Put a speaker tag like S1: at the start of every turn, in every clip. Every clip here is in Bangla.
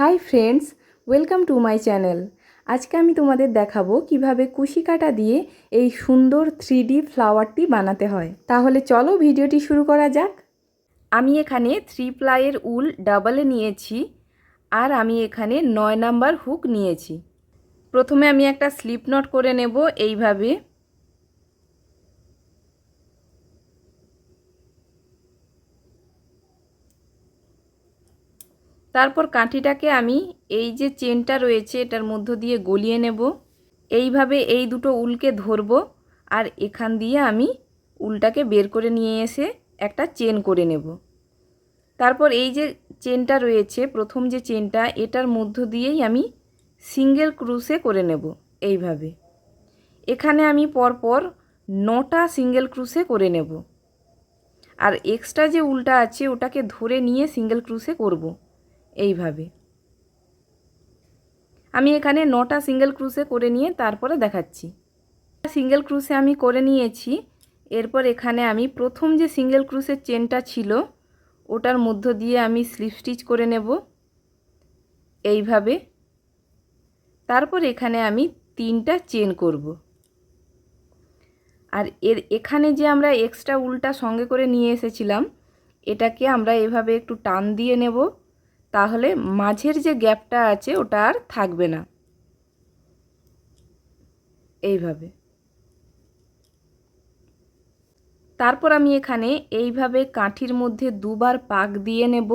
S1: Hi friends, welcome to my channel. আজকে আমি তোমাদের দেখাবো কীভাবে কুশি কাটা দিয়ে এই সুন্দর থ্রি ফ্লাওয়ারটি বানাতে হয়। তাহলে চলো ভিডিওটি শুরু করা যাক। আমি এখানে থ্রি প্লাইয়ের উল ডাবলে নিয়েছি আর আমি এখানে নয় নাম্বার হুক নিয়েছি। প্রথমে আমি একটা স্লিপ নট করে নেব এইভাবে। তারপর কাঠিটাকে আমি এই যে চেনটা রয়েছে এটার মধ্য দিয়ে গলিয়ে নেব। এইভাবে এই দুটো উলকে ধরবো আর এখান দিয়ে আমি উলটাকে বের করে নিয়ে এসে একটা চেন করে নেব। তারপর এই যে চেনটা রয়েছে, প্রথম যে চেনটা, এটার মধ্য দিয়েই আমি সিঙ্গেল ক্রুসে করে নেব এইভাবে। এখানে আমি পরপর নটা সিঙ্গেল ক্রুসে করে নেব। আর এক্সট্রা যে উলটা আছে ওটাকে ধরে নিয়ে সিঙ্গেল ক্রুসে করব। এইভাবে। আমি এখানে নটা সিঙ্গেল ক্রুসে করে নিয়ে তারপরে দেখাচ্ছি। সিঙ্গেল ক্রুসে আমি করে নিয়েছি, এরপর এখানে আমি প্রথম যে সিঙ্গেল ক্রুসের চেনটা ছিল, ওটার মধ্য দিয়ে আমি স্লিপ স্টিচ করে নেব, এইভাবে। তারপর এখানে আমি তিনটা চেন করব। আর এর এখানে যে আমরা এক্সট্রা উল্টা সঙ্গে করে নিয়ে এসেছিলাম, এটাকে আমরা এভাবে একটু টান দিয়ে নেব। তাহলে মাঝের যে গ্যাপটা আছে ওটা আর থাকবে না। এইভাবে। তারপর আমি এখানে এইভাবে কাঠির মধ্যে দুবার পাক দিয়ে নেব।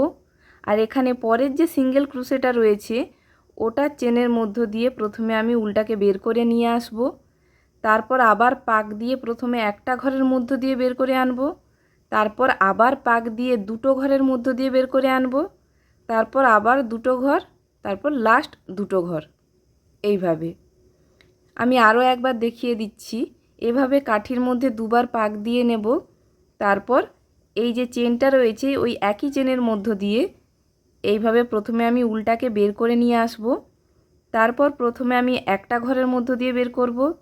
S1: আর এখানে পরের যে সিঙ্গেল ক্রুসেটা রয়েছে, ওটা চেনের মধ্য দিয়ে প্রথমে আমি উল্টাকে বের করে নিয়ে আসব। তারপর আবার পাক দিয়ে প্রথমে একটা ঘরের মধ্য দিয়ে বের করে আনব। তারপর আবার পাক দিয়ে দুটো ঘরের মধ্য দিয়ে বের করে আনব। তারপর আবার দুটো ঘর, তারপর লাস্ট দুটো ঘর। এইভাবে। আমি আরও একবার দেখিয়ে দিচ্ছি। এভাবে কাঠির মধ্যে দুবার পাক দিয়ে নেব। তারপর এই যে চেনটা রয়েছে, ওই একই চেনের মধ্য দিয়ে এইভাবে প্রথমে আমি উল্টাকে বের করে নিয়ে আসব। তারপর প্রথমে আমি একটা ঘরের মধ্য দিয়ে বের করব।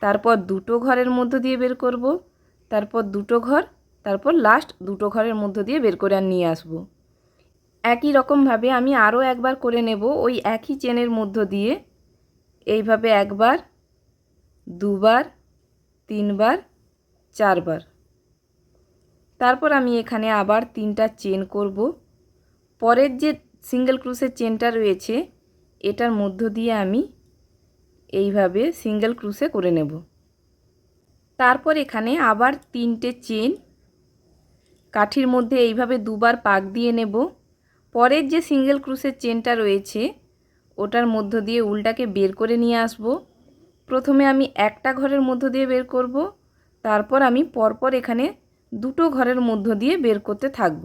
S1: তারপর দুটো ঘরের মধ্য দিয়ে বের করব। তারপর দুটো ঘর, তারপর লাস্ট দুটো ঘরের মধ্য দিয়ে বের করে আর নিয়ে আসব। একই রকমভাবে আমি আরও একবার করে নেব ওই একই চেনের মধ্য দিয়ে। এইভাবে একবার, দুবার, তিনবার, চারবার। তারপর আমি এখানে আবার তিনটা চেন করব। পরের যে সিঙ্গেল ক্রুসের চেনটা রয়েছে, এটার মধ্য দিয়ে আমি এইভাবে সিঙ্গেল ক্রুসে করে নেব। তারপর এখানে আবার তিনটে চেন, কাঠির মধ্যে এইভাবে দুবার পাক দিয়ে নেব। পরের যে সিঙ্গেল ক্রুসের চেনটা রয়েছে, ওটার মধ্য দিয়ে উলটাকে বের করে নিয়ে আসব। প্রথমে আমি একটা ঘরের মধ্য দিয়ে বের করব, তারপর আমি পরপর এখানে দুটো ঘরের মধ্য দিয়ে বের করতে থাকব।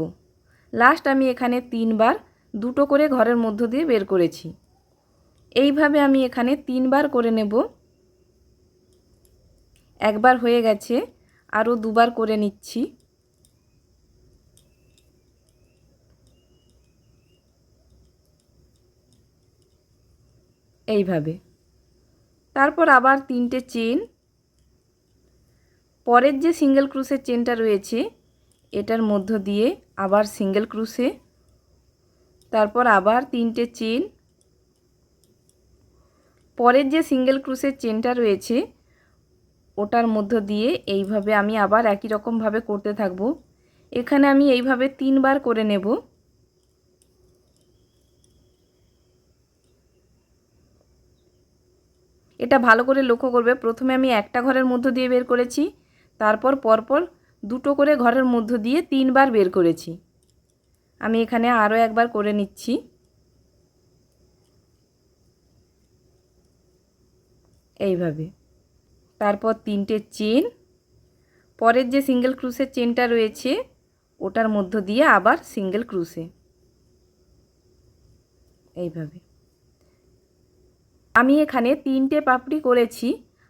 S1: লাস্ট আমি এখানে তিনবার দুটো করে ঘরের মধ্য দিয়ে বের করেছি। এইভাবে আমি এখানে তিনবার করে নেব। একবার হয়ে গেছে, আরও দুবার করে নিচ্ছি। এইভাবে। তারপর আবার তিনটে চেন। পরের যে সিঙ্গেল ক্রুসের চেনটা রয়েছে, এটার মধ্য দিয়ে আবার সিঙ্গেল ক্রুসে তারপর আবার তিনটে চেন। পরের যে সিঙ্গেল ক্রুসের চেনটা রয়েছে, ওটার মধ্য দিয়ে এইভাবে আমি আবার একই রকমভাবে করতে থাকব। এখানে আমি এইভাবে তিনবার করে নেব। এটা ভালো করে লক্ষ্য করবে। প্রথমে আমি একটা ঘরের মধ্য দিয়ে বের করেছি, তারপর পরপর দুটো করে ঘরের মধ্য দিয়ে তিনবার বের করেছি। আমি এখানে আরও একবার করে নিচ্ছি। এইভাবে। তারপর তিনটে চেন। পরের যে সিঙ্গেল ক্রুসের চেনটা রয়েছে, ওটার মধ্য দিয়ে আবার সিঙ্গেল ক্রুসে এইভাবে। আমি এখানে তিনটে পাপড়ি করেছি,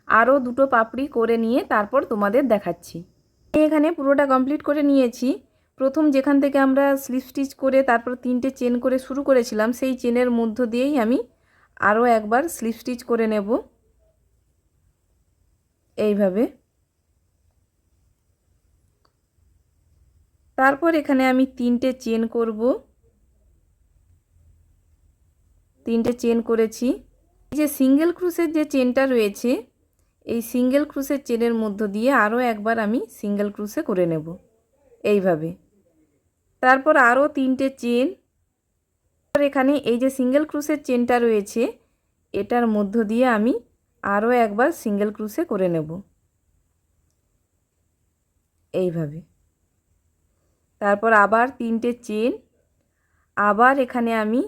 S1: আরও দুটো পাপড়ি করে নিয়ে তারপর তোমাদের দেখাচ্ছি। আমি এখানে পুরোটা কমপ্লিট করে নিয়েছি। প্রথম যেখান থেকে আমরা স্লিপ স্টিচ করে তারপর তিনটে চেন করে শুরু করেছিলাম, সেই চেনের মধ্য দিয়েই আমি আরও একবার স্লিপ স্টিচ করে নেব। এইভাবে। তারপর এখানে আমি তিনটে চেন করব। তিনটে চেন করেছি। যে সিঙ্গেল ক্রুশের যে চেনটা রয়েছে, এই সিঙ্গেল ক্রুশের চেনের মধ্য দিয়ে আরও একবার আমি সিঙ্গেল ক্রুশে করে নেব, এইভাবে। তারপর আরও তিনটে চেন। এখানে এই যে সিঙ্গেল ক্রুশের চেনটা রয়েছে, এটার মধ্য দিয়ে আমি আরও একবার সিঙ্গেল ক্রুশে করে নেব। এইভাবে। তারপর আবার তিনটে চেন। আবার এখানে আমি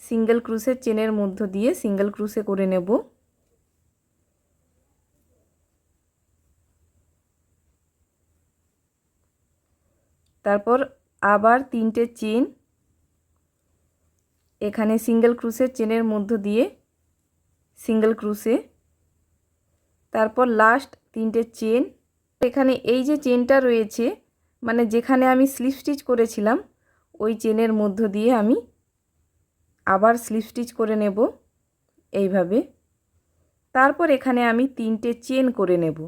S1: সিঙ্গেল ক্রুশের চেনের মধ্য দিয়ে সিঙ্গেল ক্রুশে করে নেব। তারপর আবার তিনটে চেন এখানে সিঙ্গেল ক্রুশের চেনের মধ্য দিয়ে সিঙ্গেল ক্রুশে। তারপর লাস্ট তিনটে চেন। এখানে এই যে চেনটা রয়েছে মানে যেখানে আমি স্লিপ স্টিচ করেছিলাম, ওই চেনের মধ্য দিয়ে আমি আবার স্লিপ স্টিচ করে নেব এইভাবে। তারপর এখানে আমি তিনটে চেন করে নেব।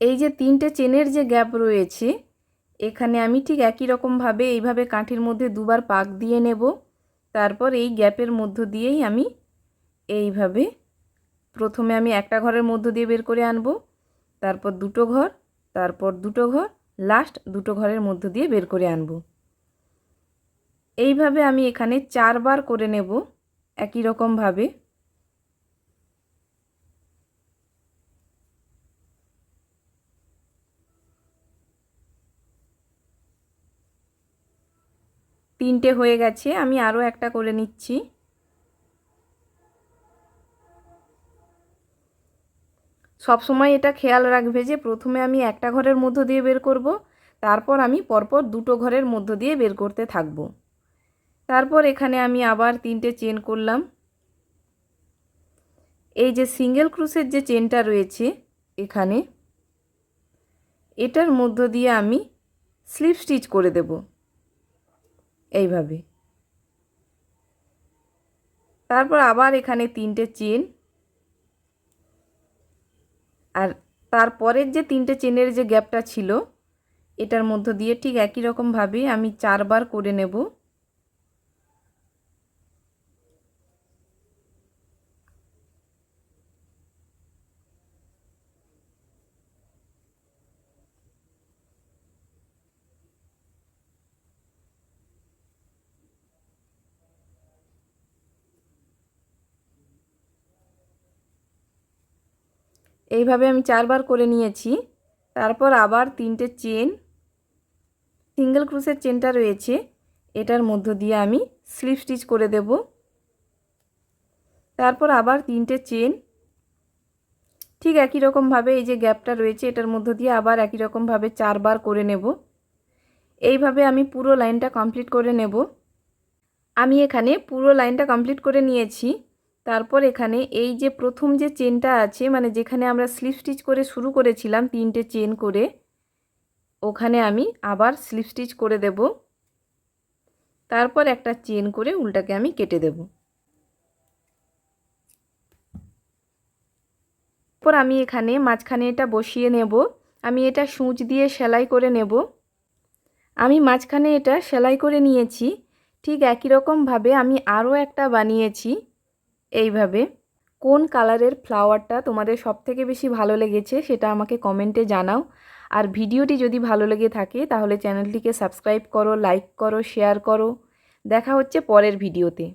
S1: এই যে তিনটে চেনের যে গ্যাপ রয়েছে, এখানে আমি ঠিক একই রকমভাবে এইভাবে কাঠির মধ্যে দুবার পাক দিয়ে নেব। তারপর এই গ্যাপের মধ্য দিয়েই আমি এইভাবে প্রথমে আমি একটা ঘরের মধ্য দিয়ে বের করে আনব। তারপর দুটো ঘর, তারপর দুটো ঘর লাস্ট দুটো ঘরের মধ্য দিয়ে বের করে আনব। এইভাবে আমি এখানে চারবার করে নেব একই রকমভাবে। তিনটে হয়ে গেছে, আমি আরও একটা করে নিচ্ছি। সব সময় এটা খেয়াল রাখবে যে প্রথমে আমি একটা ঘরের মধ্য দিয়ে বের করব, তারপর আমি পরপর দুটো ঘরের মধ্য দিয়ে বের করতে থাকব। তারপর এখানে আমি আবার তিনটে চেন করলাম। এই যে সিঙ্গেল ক্রুশের যে চেনটা রয়েছে এখানে, এটার মধ্য দিয়ে আমি স্লিপ স্টিচ করে দেব। এইভাবে। তারপর আবার এখানে তিনটে চেন আর তারপরের যে তিনটে চেনের যে গ্যাপটা ছিল, এটার মধ্য দিয়ে ঠিক একই রকমভাবে আমি চারবার করে নেব। এইভাবে আমি চারবার করে নিয়েছি। তারপর আবার তিনটে চেন, সিঙ্গেল ক্রুশের চেনটা রয়েছে, এটার মধ্য দিয়ে আমি স্লিপ স্টিচ করে দেব। তারপর আবার তিনটে চেন, ঠিক একই রকমভাবে এই যে গ্যাপটা রয়েছে, এটার মধ্য দিয়ে আবার একই রকমভাবে চারবার করে নেব। এইভাবে আমি পুরো লাইনটা কমপ্লিট করে নেব। আমি এখানে পুরো লাইনটা কমপ্লিট করে নিয়েছি। তারপর এখানে এই যে প্রথম যে চেনটা আছে মানে যেখানে আমরা স্লিপ স্টিচ করে শুরু করেছিলাম তিনটে চেন করে, ওখানে আমি আবার স্লিপ স্টিচ করে দেব। তারপর একটা চেন করে উল্টাকে আমি কেটে দেব। তারপর আমি এখানে মাঝখানে এটা বসিয়ে নেব। আমি এটা সূচ দিয়ে সেলাই করে নেব। আমি মাঝখানে এটা সেলাই করে নিয়েছি। ঠিক একই রকমভাবে আমি আরও একটা বানিয়েছি। এইভাবে কোন কালারের ফ্লাওয়ারটা তোমাদের সব থেকে বেশি ভালো লেগেছে সেটা আমাকে কমেন্টে জানাও। আর ভিডিওটি যদি ভালো লেগে থাকে তাহলে চ্যানেলটিকে সাবস্ক্রাইব করো, লাইক করো, শেয়ার করো। দেখা হচ্ছে পরের ভিডিওতে।